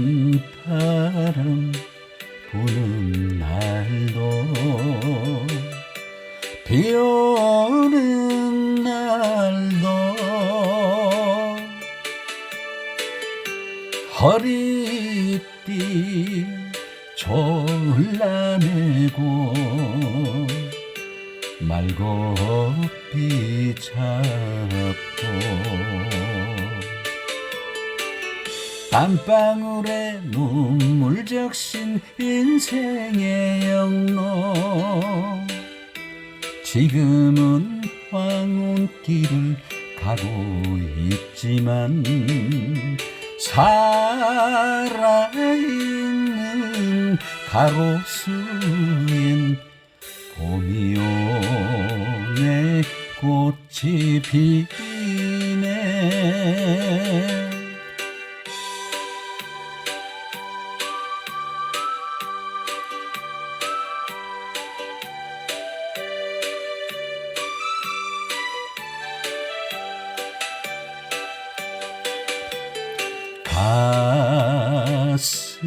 한바람 부는 날도 비 오는 날도 허리띠 졸라매고 말고비 잡고 땀방울에 눈물 적신 인생의 영로 지금은 황혼길을 가고 있지만 살아있는 가로수엔 봄이 오네 꽃이 피네 가슴이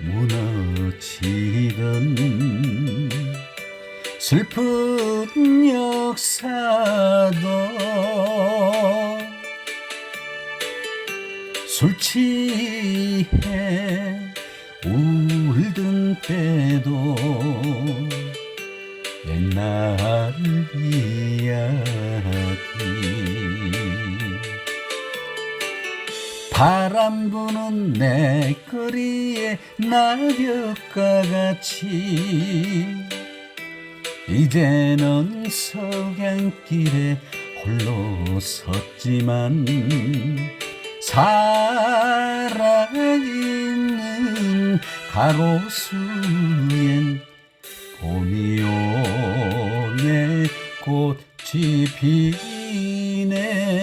무너지던 슬픈 역사도 술 취해 울던 때도 옛날 이야 바람 부는 내 거리에 낙엽과 같이 이제는 석양길에 홀로 섰지만 살아있는 가로수엔 봄이 오네 꽃이 피네